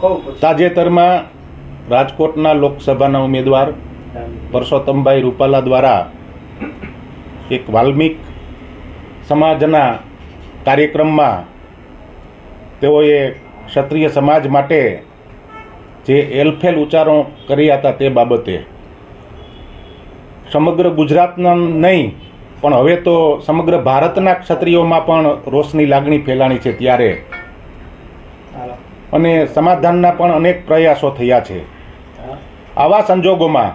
તાજેતરમાં રાજકોટના લોકસભાના ઉમેદવાર પરસોત્તમભાઈ રૂપાલા દ્વારા એક વાલ્મિક સમાજના કાર્યક્રમમાં તેઓએ ક્ષત્રિય સમાજ માટે જે એલફેલ ઉચ્ચારો કર્યા હતા તે બાબતે. સમગ્ર ગુજરાતના નહીં, પણ હવે તો સમગ્ર ભારતના ક્ષત્રિયોમાં પણ રોષની લાગણી ફેલાણી છે ત્યારે અને સમાધાનના પણ અનેક પ્રયાસો થયા છે. આવા સંજોગોમાં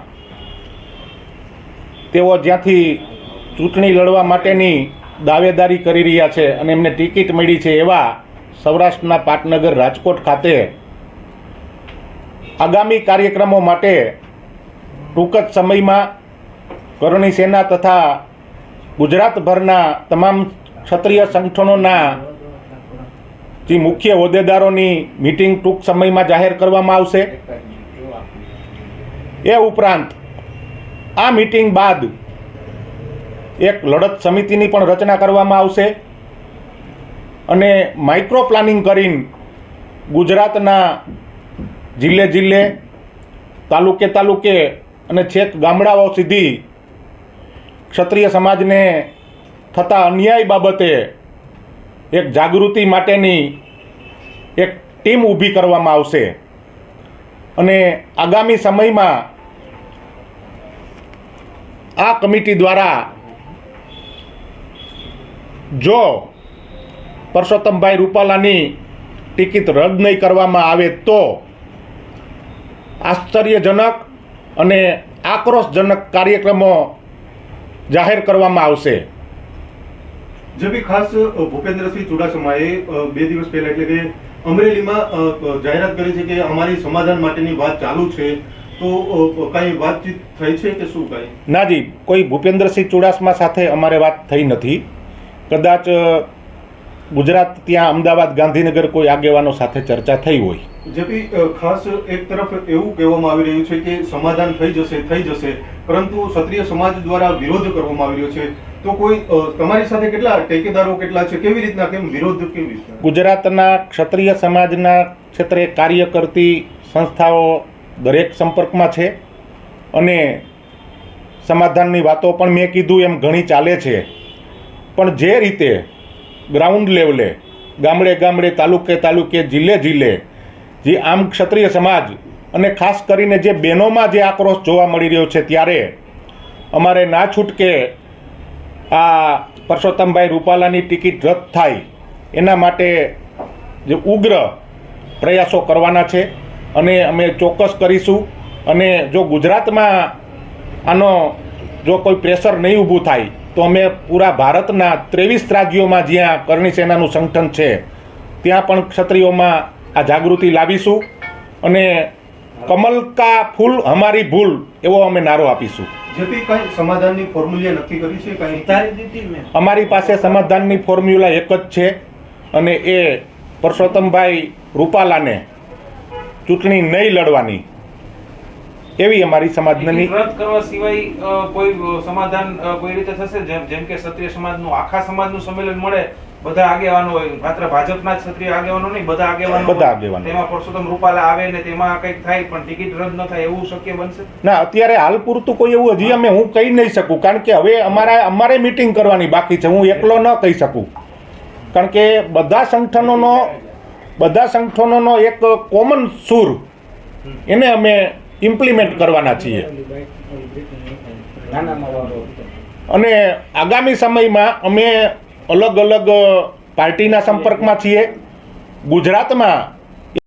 તેઓ જ્યાંથી ચૂંટણી લડવા માટેની દાવેદારી કરી રહ્યા છે અને એમને ટિકિટ મળી છે એવા સૌરાષ્ટ્રના પાટનગર રાજકોટ ખાતે આગામી કાર્યક્રમો માટે ટૂંક જ સમયમાં કરણી સેના તથા ગુજરાતભરના તમામ ક્ષત્રિય સંગઠનોના જે મુખ્ય હોદ્દેદારોની મિટિંગ ટૂંક સમયમાં જાહેર કરવામાં આવશે. એ ઉપરાંત આ મિટિંગ બાદ એક લડત સમિતિની પણ રચના કરવામાં આવશે અને માઇક્રો પ્લાનિંગ કરીને ગુજરાતના જિલ્લે જિલ્લે, તાલુકે તાલુકે અને છેક ગામડાઓ સુધી ક્ષત્રિય સમાજને થતા અન્યાય બાબતે એક જાગૃતિ માટેની એક ટીમ ઊભી કરવામાં આવશે. અને આગામી સમયમાં આ કમિટી દ્વારા જો પરસોત્તમભાઈ રૂપાલાની ટિકિટ રદ નહીં કરવામાં આવે તો આશ્ચર્યજનક અને આક્રોશજનક કાર્યક્રમો જાહેર કરવામાં આવશે. જે બી ખાસ ભૂપેન્દ્રસિંહ ચુડાસમાએ બે દિવસ પહેલા એટલે કે અમરેલીમાં જાહેરાત કરી છે કે અમારી સમાધાન માટેની વાત ચાલુ છે. તો કઈ વાતચીત થઈ છે કે શું કાંઈ? નાજી કોઈ ભૂપેન્દ્રસિંહ ચુડાસમા સાથે અમારે વાત થઈ નથી. કદાચ ગુજરાત ત્યાં અમદાવાદ ગાંધીનગર કોઈ આગેવાનો સાથે ચર્ચા થઈ હોય. જેપી ખાસ એક તરફ એવું કહેવામાં આવી રહ્યું છે કે સમાધાન થઈ જશે થઈ જશે. પરંતુ ક્ષત્રિય સમાજ દ્વારા વિરોધ કરવામાં આવી રહ્યો છે. તો કોઈ તમારી સાથે કેટલા ટેકેદારો કેટલા છે? કેવી રીતના, કેમ વિરોધ કેવી રીતે ગુજરાતના ક્ષત્રિય સમાજના ક્ષેત્રે કાર્ય કરતી સંસ્થાઓ દરેક સંપર્કમાં છે અને સમાધાનની વાતો પણ મેં કીધું, એમ ઘણી ચાલે છે. પણ જે રીતે ગ્રાઉન્ડ લેવલે, ગામડે ગામડે, તાલુકે તાલુકે, જિલ્લે જિલ્લે જે આમ ક્ષત્રિય સમાજ અને ખાસ કરીને જે બહેનોમાં જે આક્રોશ જોવા મળી રહ્યો છે ત્યારે અમારે ના છૂટકે આ પરસોત્તમભાઈ રૂપાલાની ટિકિટ રદ થાય. એના માટે જે ઉગ્ર પ્રયાસો કરવાના છે અને અમે ચોક્કસ કરીશું. અને જો ગુજરાતમાં આનો જો કોઈ પ્રેશર નહીં ઊભું થાય, તો અમે પૂરા ભારતના ત્રેવીસ રાજ્યોમાં જ્યાં કરણી સેનાનું સંગઠન છે, ત્યાં પણ ક્ષત્રિયોમાં આ જાગૃતિ લાવીશું. અને કમલ કા ફૂલ અમારી ભૂલ, એવો અમે નારો આપીશું. જે બી કાંઈ સમાધાનની ફોર્મ્યુલા નક્કી કરી છે કાંઈ અમારી પાસે સમાધાનની ફોર્મ્યુલા એક જ છે અને એ પરસોત્તમભાઈ રૂપાલાને ચૂંટણી નહીં લડવાની. એવી અમારી સમાજની રદ કરવા સિવાય કોઈ સમાધાન કોઈ રીતે થશે? જેમ જેમ કે ક્ષત્રિય સમાજનું આખા સમાજનું સંમેલન મળે બધા આગેવાનો હોય માત્ર ભાજપના જ ક્ષત્રિય આગેવાનો નહીં બધા આગેવાનો બધા. આગેવાનો. તેમાં પરસોત્તમ રૂપાલા આવે ને તેમાં કંઈક થાય પણ ટિકિટ રદ ન થાય એવું શક્ય બનશે ના અત્યારે હાલ પૂરતું કોઈ એવું હજી અમે હું કહી નહીં શકું કારણ કે હવે અમારા અમારે મિટિંગ કરવાની બાકી છે હું એકલો ન કહી શકું કારણ કે બધા સંગઠનોનો બધા સંગઠનોનો એક કોમન સૂર એને અમે ઇમ્પ્લિમેન્ટ કરવાના છીએ અને આગામી સમયમાં અમે અલગ અલગ પાર્ટીના સંપર્કમાં છીએ. ગુજરાતમાં